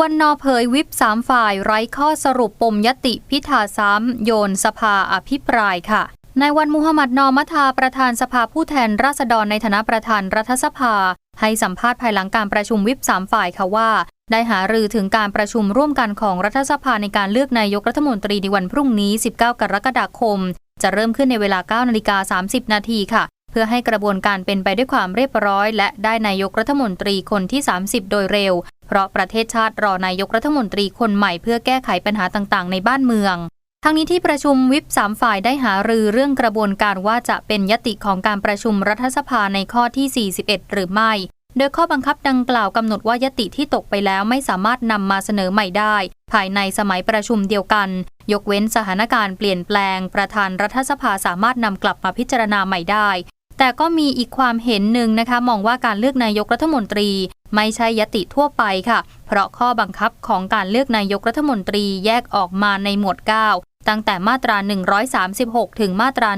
วันนอเผยวิปสามฝ่ายไร้ข้อสรุปปมยติพิธาซ้ำโยนสภาอภิปรายค่ะในวันมุฮัมมัดนอมัทาประธานสภาผู้แทนราษฎรในฐานะประธานรัฐสภา ให้สัมภาษณ์ภายหลังการประชุมวิปสามฝ่ายค่ะว่า ได้หารือถึงการประชุมร่วมกันของรัฐสภาในการเลือกนายกรัฐมนตรีในวันพรุ่งนี้ 19 กรกฎาคม จะเริ่มขึ้นในเวลา 9 นาฬิกา 30 นาทีค่ะ เพื่อให้กระบวนการเป็นไปด้วยความเรียบร้อย และได้นายกรัฐมนตรีคนที่ 30 โดยเร็ว เพราะประเทศชาติรอนายกรัฐมนตรีคนใหม่เพื่อแก้ไขปัญหาต่างๆ ในบ้านเมือง ทั้งนี้ที่ประชุมวิปสามฝ่ายได้หารือเรื่องกระบวนการว่าจะเป็นยติของการประชุมรัฐสภาในข้อที่ 41 หรือไม่ โดยข้อบังคับดังกล่าวกำหนดว่ายติที่ตกไปแล้วไม่สามารถนำมาเสนอใหม่ได้ ภายในสมัยประชุมเดียวกัน ยกเว้นสถานการณ์เปลี่ยนแปลง ประธานรัฐสภาสามารถนำกลับมาพิจารณาใหม่ได้แต่ก็มีอีกความเห็นหนึ่งนะคะ มองว่าการเลือกนายกรัฐมนตรี ไม่ใช่ยติทั่วไปค่ะ เพราะข้อบังคับของการเลือกนายกรัฐมนตรีแยกออกมาในหมวด 9 ตั้งแต่มาตรา 136 ถึงมาตรา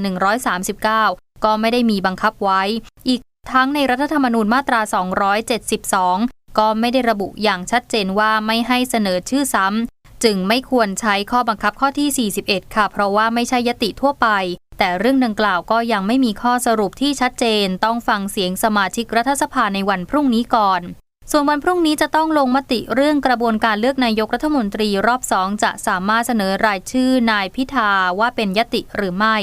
139 ก็ไม่ได้มีบังคับไว้ อีกทั้งในรัฐธรรมนูญมาตรา 272 ก็ไม่ได้ระบุอย่างชัดเจนว่าไม่ให้เสนอชื่อซ้ำจึงไม่ควรใช้ข้อบังคับข้อที่ 41 ค่ะ เพราะว่าไม่ใช่ยติทั่วไป แต่เรื่องดังกล่าวก็ยังไม่มีข้อสรุปที่ชัดเจน ต้องฟังเสียงสมาชิกรัฐสภาในวันพรุ่งนี้ก่อน ส่วนวันพรุ่งนี้จะต้องลงมติเรื่องกระบวนการเลือกนายกรัฐมนตรีรอบสองจะสามารถเสนอรายชื่อนายพิธาว่าเป็นยติหรือไม่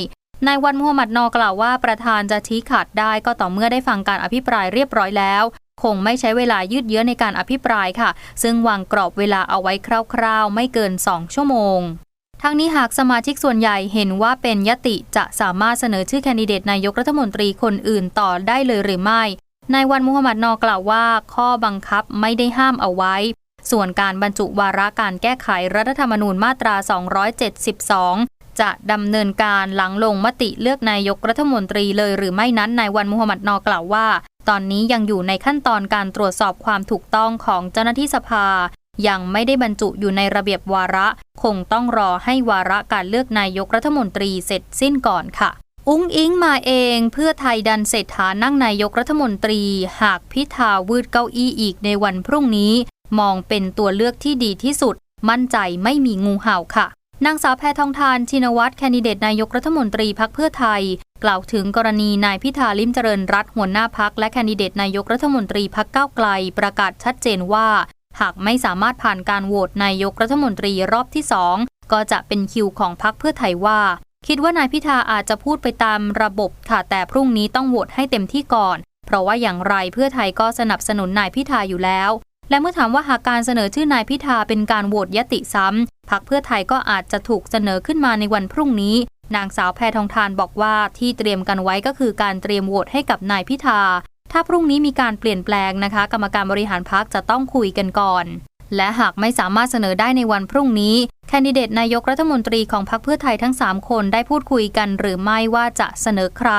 นายวันมุฮัมมัดนอกล่าวว่าประธานจะชี้ขาดได้ก็ต่อเมื่อได้ฟังการอภิปรายเรียบร้อยแล้ว คงไม่ใช้เวลายืดเยื้อในการอภิปรายค่ะ ซึ่งวางกรอบเวลาเอาไว้คร่าวๆ ไม่เกิน 2 ชั่วโมง ทั้งนี้หากสมาชิกส่วนใหญ่เห็นว่าเป็นยติจะสามารถเสนอชื่อแคนดิเดตนายกรัฐมนตรีคนอื่นต่อได้เลยหรือไม่ นายวันมุฮัมมัดนอกล่าวว่า ข้อบังคับไม่ได้ห้ามเอาไว้ ส่วนการบรรจุวาระการแก้ไขรัฐธรรมนูญมาตรา 272 จะดำเนินการหลังลงมติเลือกนายกรัฐมนตรีเลยหรือไม่นั้น นายวันมุฮัมมัดนอกล่าวว่า ตอนนี้ยังอยู่ในขั้นตอนการตรวจสอบความถูกต้องของเจ้าหน้าที่สภา ยังไม่ได้บรรจุอยู่ในระเบียบวาระ คงต้องรอให้วาระการเลือกนายกรัฐมนตรีเสร็จสิ้นก่อนค่ะ อุ้งอิงมาเองเพื่อไทยดันเศรษฐานั่งนายกรัฐมนตรี หากพิธาวืดเก้าอี้อีกในวันพรุ่งนี้ มองเป็นตัวเลือกที่ดีที่สุด มั่นใจไม่มีงูเห่าค่ะนางสาวแพทองทานชินวัตรแคนดิเดตนายกรัฐมนตรีพักเพื่อไทย กล่าวถึงกรณีนายพิธาลิมเจริญรัตหัวหน้าพักและแคนดิเดตนายกรัฐมนตรีพักเก้าไกล ประกาศชัดเจนว่า หากไม่สามารถผ่านการโหวตนายกรัฐมนตรีรอบที่สองก็จะเป็นคิวของพักเพื่อไทยว่า คิดว่านายพิธาอาจจะพูดไปตามระบบค่ะแต่พรุ่งนี้ต้องโหวตให้เต็มที่ก่อน เพราะว่าอย่างไรเพื่อไทยก็สนับสนุนนายพิธาอยู่แล้ว และเมื่อถามว่าหากการเสนอชื่อนายพิธาเป็นการโหวตยติซ้ำพรรคเพื่อไทยก็อาจจะถูกเสนอขึ้นมาในวันพรุ่งนี้ นางสาวแพทองทานบอกว่าที่เตรียมกันไว้ก็คือการเตรียมโหวตให้กับนายพิธา ถ้าพรุ่งนี้มีการเปลี่ยนแปลงนะคะ กรรมการบริหารพรรคจะต้องคุยกันก่อน และหากไม่สามารถเสนอได้ในวันพรุ่งนี้ แคนดิเดตนายกรัฐมนตรีของพรรคเพื่อไทยทั้ง 3 คนได้พูดคุยกันหรือไม่ว่าจะเสนอใคร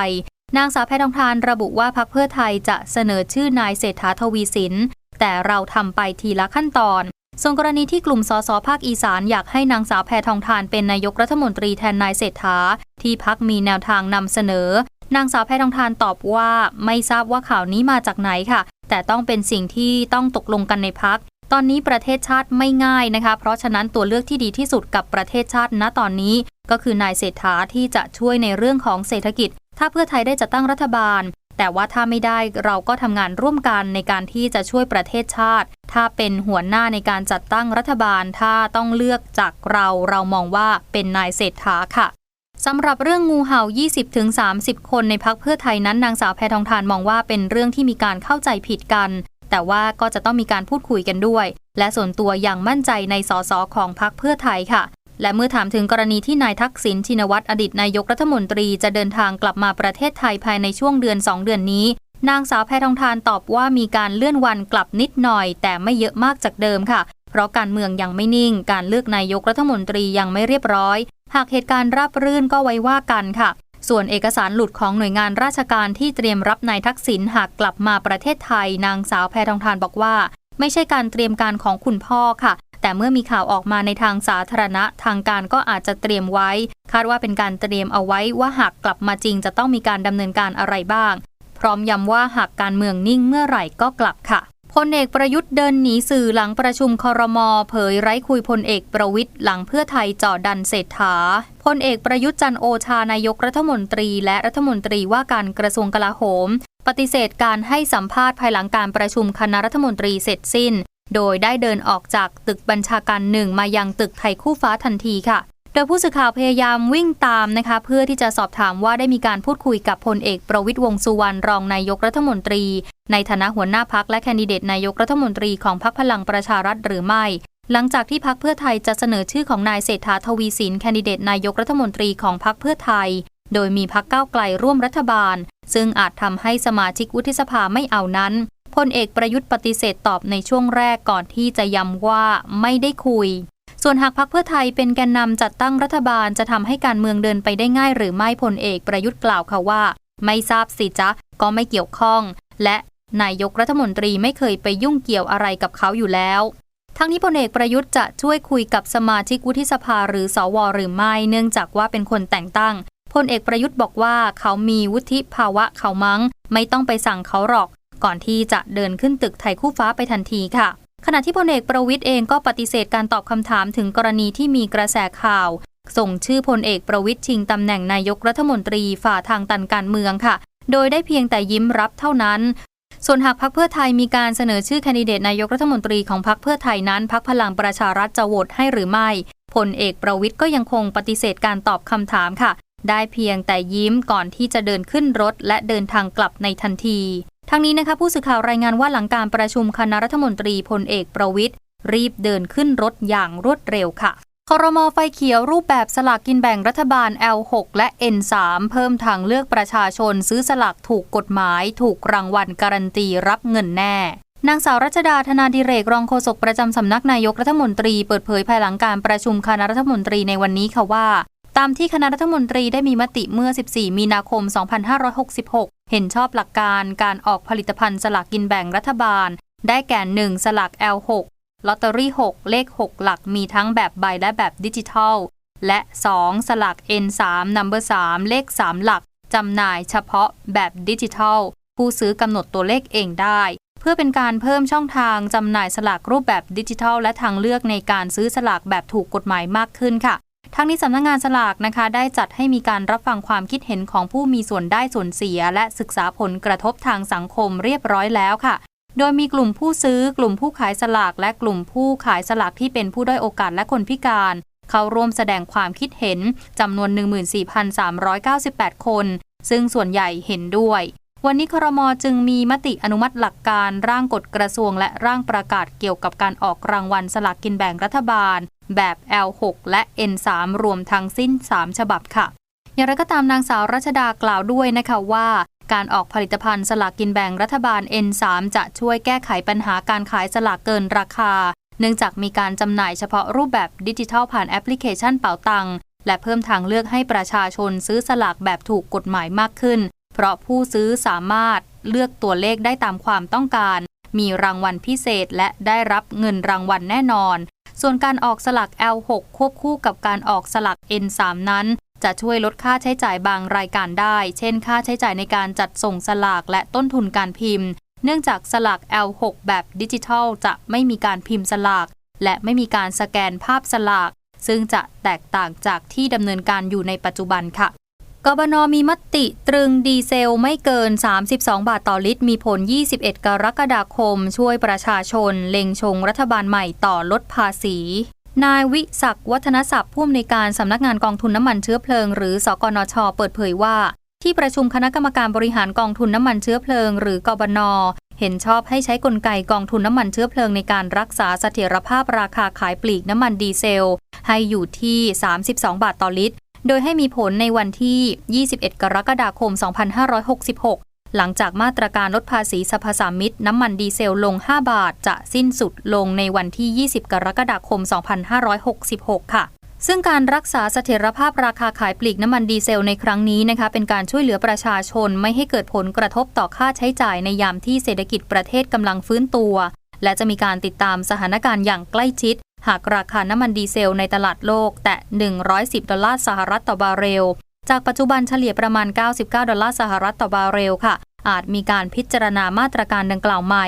นางสาวแพทองทานระบุว่าพรรคเพื่อไทยจะเสนอชื่อนายเศรษฐาทวีสิน แต่เราทำไปทีละขั้นตอนส่วนกรณีที่กลุ่มสสภาคอีสานอยากให้นางสาวแพทองทานเป็นนายกรัฐมนตรีแทนนายเศรษฐาที่พักมีแนวทางนำเสนอ นางสาวแพทองทานตอบว่าไม่ทราบว่าข่าวนี้มาจากไหนค่ะ แต่ต้องเป็นสิ่งที่ต้องตกลงกันในพัก ตอนนี้ประเทศชาติไม่ง่ายนะคะ เพราะฉะนั้นตัวเลือกที่ดีที่สุดกับประเทศชาติณตอนนี้ ก็คือนายเศรษฐาที่จะช่วยในเรื่องของเศรษฐกิจ ถ้าเพื่อไทยได้จัดตั้งรัฐบาล แต่ว่าถ้าไม่ได้เราก็ทำงานร่วมกันในการที่จะช่วยประเทศชาติ ถ้าเป็นหัวหน้าในการจัดตั้งรัฐบาล ถ้าต้องเลือกจากเราเรามองว่าเป็นนายเศรษฐาค่ะ สำหรับเรื่องงูเห่า 20-30 คนในพักเพื่อไทยนั้นนางสาวแพทองทานมองว่าเป็นเรื่องที่มีการเข้าใจผิดกัน แต่ว่าก็จะต้องมีการพูดคุยกันด้วย และส่วนตัวยังมั่นใจในสสของพรรคเพื่อไทยค่ะ และเมื่อถามถึงกรณีที่นายทักษิณชินวัตรอดีตนายกรัฐมนตรีจะเดินทางกลับมาประเทศไทยภายในช่วงเดือน 2 เดือนนี้ นางสาวแพทองทานตอบว่ามีการเลื่อนวันกลับนิดหน่อย แต่ไม่เยอะมากจากเดิมค่ะเพราะการเมืองยังไม่นิ่ง การเลือกนายกรัฐมนตรียังไม่เรียบร้อย หากเหตุการณ์ราบรื่นก็ไว้ว่ากันค่ะ ส่วนเอกสารหลุดของหน่วยงานราชการที่เตรียมรับนายทักษิณหากกลับมาประเทศไทย นางสาวแพทองทานบอกว่า ไม่ใช่การเตรียมการของคุณพ่อค่ะ แต่เมื่อมีข่าวออกมาในทางสาธารณะ ทางการก็อาจจะเตรียมไว้ คาดว่าเป็นการเตรียมเอาไว้ว่าหากกลับมาจริงจะต้องมีการดำเนินการอะไรบ้าง พร้อมย้ำว่าหากการเมืองนิ่งเมื่อไหร่ก็กลับค่ะ พลเอกประยุทธ์เดินหนีสื่อหลังประชุมคอรมอเผยไร้คุยพลเอกประวิทย์หลังเพื่อไทยจ่อดันเศรษฐาพลเอกประยุทธ์จันโอชานายกรัฐมนตรี และรัฐมนตรีว่าการกระทรวงกลาโหม ปฏิเสธการให้สัมภาษณ์ภายหลังการประชุมคณะรัฐมนตรีเสร็จสิ้น โดยได้เดินออกจากตึกบัญชาการหนึ่งมายังตึกไทยคู่ฟ้าทันทีค่ะ โดยผู้สื่อข่าวพยายามวิ่งตามนะคะ เพื่อที่จะสอบถามว่าได้มีการพูดคุยกับพลเอกประวิทย์วงสุวรรณรองนายกรัฐมนตรี ในฐานะหัวหน้าพักและแคนดิเดตนายกรัฐมนตรีของพรรคพลังประชารัฐหรือไม่ หลังจากที่พักเพื่อไทยจะเสนอชื่อของนายเศรษฐาทวีสินแคนดิเดตนายกรัฐมนตรีของพรรคเพื่อไทย โดยมีพักก้าวไกลร่วมรัฐบาล ซึ่งอาจทำให้สมาชิกวุฒิสภาไม่เอานั้นพลเอกประยุทธ์ปฏิเสธตอบในช่วงแรกก่อนที่จะย้ำว่าไม่ได้คุย ส่วนหากพักเพื่อไทยเป็นแกนนำจัดตั้งรัฐบาลจะทำให้การเมืองเดินไปได้ง่าย หรือไม่พลเอกประยุทธ์กล่าวค่ะว่า ไม่ทราบสิจ๊ะก็ไม่เกี่ยวข้อง และนายกรัฐมนตรีไม่เคยไปยุ่งเกี่ยวอะไรกับเขาอยู่แล้วทั้งนี้พลเอกประยุทธ์จะช่วยคุยกับสมาชิกวุฒิสภาหรือสวหรือไม่เนื่องจากว่าเป็นคนแต่งตั้งพลเอกประยุทธ์บอกว่าเขามีวุฒิภาวะเขามัง้ง ไม่ต้องไปสั่งเขาหรอก ก่อนที่จะเดินขึ้นตึกไทยคู่ฟ้าไปทันทีค่ะ ขณะที่พลเอกประวิทย์เองก็ปฏิเสธการตอบคำถามถึงกรณีที่มีกระแสข่าว ส่งชื่อพลเอกประวิทย์ชิงตำแหน่งนายกรัฐมนตรีฝ่าทางตันการเมืองค่ะ โดยได้เพียงแต่ยิ้มรับเท่านั้น ส่วนหากพรรคเพื่อไทยมีการเสนอชื่อแคนดิเดตนายกรัฐมนตรีของพรรคเพื่อไทยนั้นพรรคพลังประชารัฐจะโหวตให้หรือไม่พลเอกประวิทย์ก็ยังคงปฏิเสธการตอบคำถามค่ะ ได้เพียงแต่ยิ้มก่อนที่จะเดินขึ้นรถและเดินทางกลับในทันที ทั้งนี้นะคะผู้สื่อข่าวรายงานว่าหลังการประชุมคณะรัฐมนตรีพลเอกประวิทย์รีบเดินขึ้นรถอย่างรวดเร็วค่ะคอรมอไฟเขียวรูปแบบสลากกินแบ่งรัฐบาล L6 และ N3 เพิ่มทางเลือกประชาชนซื้อสลากถูกกฎหมาย ถูกรางวัลการันตีรับเงินแน่ นางสาวรัชดาธนาดิเรกรองโฆษกประจำสำนักนายกรัฐมนตรีเปิดเผยภายหลังการประชุมคณะรัฐมนตรีในวันนี้ค่ะว่า ตามที่คณะรัฐมนตรีได้มีมติเมื่อ 14 มีนาคม 2566 เห็นชอบหลักการการออกผลิตภัณฑ์สลากกินแบ่งรัฐบาล ได้แก่ 1 สลาก L6 ลอตเตอรี่ 6 เลข 6 หลักมีทั้งแบบใบและแบบดิจิทัล และ 2 สลาก N3 นัมเบอร์3เลข 3 หลักจำหน่ายเฉพาะแบบดิจิทัล ผู้ซื้อกำหนดตัวเลขเองได้ เพื่อเป็นการเพิ่มช่องทางจำหน่ายสลากรูปแบบดิจิทัล และทางเลือกในการซื้อสลากแบบถูกกฎหมายมากขึ้นค่ะ ทั้งนี้สำนักงงานสลากนะคะ ได้จัดให้มีการรับฟังความคิดเห็นของผู้มีส่วนได้ส่วนเสีย และศึกษาผลกระทบทางสังคมเรียบร้อยแล้วค่ะ โดยมีกลุ่มผู้ซื้อกลุ่มผู้ขายสลาก และกลุ่มผู้ขายสลากที่เป็นผู้ด้อยโอกาสและคนพิการ เข้าร่วมแสดงความคิดเห็นจำนวน 14,398 คน ซึ่งส่วนใหญ่เห็นด้วยวันนี้ครมจึงมีมติอนุมัติหลักการร่างกฎกระทรวงและร่างประกาศเกี่ยวกับการออกรางวัลสลากกินแบ่งรัฐบาล แบบ L6 และ N3 รวมทั้งสิ้น 3 ฉบับค่ะ อย่างไรก็ตามนางสาวรัชดากล่าวด้วยนะคะว่า การออกผลิตภัณฑ์สลากกินแบ่งรัฐบาล N3 จะช่วยแก้ไขปัญหาการขายสลากเกินราคา เนื่องจากมีการจำหน่ายเฉพาะรูปแบบดิจิทัลผ่านแอปพลิเคชันเป๋าตังและเพิ่มทางเลือกให้ประชาชนซื้อสลากแบบถูกกฎหมายมากขึ้น เพราะผู้ซื้อสามารถเลือกตัวเลขได้ตามความต้องการ มีรางวัลพิเศษและได้รับเงินรางวัลแน่นอน ส่วนการออกสลัก L6 ควบคู่กับการออกสลัก N3 นั้น จะช่วยลดค่าใช้จ่ายบางรายการได้ เช่น ค่าใช้จ่ายในการจัดส่งสลากและต้นทุนการพิมพ์ เนื่องจากสลาก L6 แบบดิจิทัล จะไม่มีการพิมพ์สลาก และไม่มีการสแกนภาพสลาก ซึ่งจะแตกต่างจากที่ดำเนินการอยู่ในปัจจุบันค่ะ กบนมีมติตรึงดีเซลไม่เกิน 32 บาทต่อลิตร มีผล 21 กรกฎาคม ช่วยประชาชน เล็งชงรัฐบาลใหม่ต่อลดภาษี นายวิศักวัฒนศัพท์ผู้อำนวยการสำนักงานกองทุนน้ำมันเชื้อเพลิง หรือสกนช เปิดเผยว่า ที่ประชุมคณะกรรมการบริหารกองทุนน้ำมันเชื้อเพลิง หรือกบนเห็นชอบให้ใช้กลไกกองทุนน้ำมันเชื้อเพลิงในการรักษาเสถียรภาพราคาขายปลีกน้ำมันดีเซล ให้อยู่ที่ 32 บาทต่อลิตร โดยให้มีผลในวันที่ 21 กรกฎาคม 2566 หลังจากมาตรการลดภาษีสรรพสามิตน้ำมันดีเซลลง 5 บาท จะสิ้นสุดลงในวันที่ 20 กรกฎาคม 2566 ค่ะซึ่งการรักษาเสถียรภาพราคาขายปลีกน้ำมันดีเซลในครั้งนี้นะคะ เป็นการช่วยเหลือประชาชนไม่ให้เกิดผลกระทบต่อค่าใช้จ่ายในยามที่เศรษฐกิจประเทศกำลังฟื้นตัว และจะมีการติดตามสถานการณ์อย่างใกล้ชิด หากราคาน้ำมันดีเซลในตลาดโลกแตะ 110 ดอลลาร์สหรัฐต่อบาร์เรล จากปัจจุบันเฉลี่ยประมาณ 99 ดอลลาร์สหรัฐต่อบาร์เรลค่ะ อาจมีการพิจารณามาตรการดังกล่าวใหม่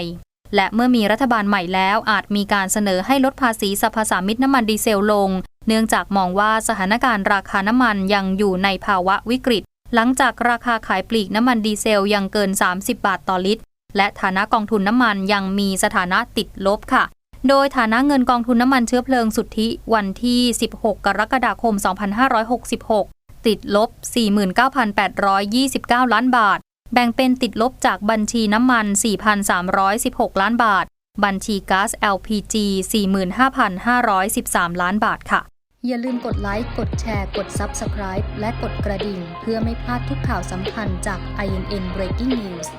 และเมื่อมีรัฐบาลใหม่แล้วอาจมีการเสนอให้ลดภาษีสรรพสามิตน้ำมันดีเซลลง เนื่องจากมองว่าสถานการณ์ราคาน้ำมันยังอยู่ในภาวะวิกฤต หลังจากราคาขายปลีกน้ำมันดีเซลยังเกิน 30 บาทต่อลิตร และฐานะกองทุนน้ำมันยังมีสถานะติดลบค่ะ โดยฐานะเงินกองทุนน้ำมันเชื้อเพลิงสุทธิวันที่ 16 กรกฎาคม 2566 ติดลบ 49,829 ล้านบาท แบ่งเป็นติดลบจากบัญชีน้ำมัน 4,316 ล้านบาท บัญชีก๊าซ LPG 45,513 ล้านบาทค่ะ อย่าลืมกดไลค์ กดแชร์ กด Subscribe และกดกระดิ่ง เพื่อไม่พลาดทุกข่าวสำคัญจาก INN Breaking News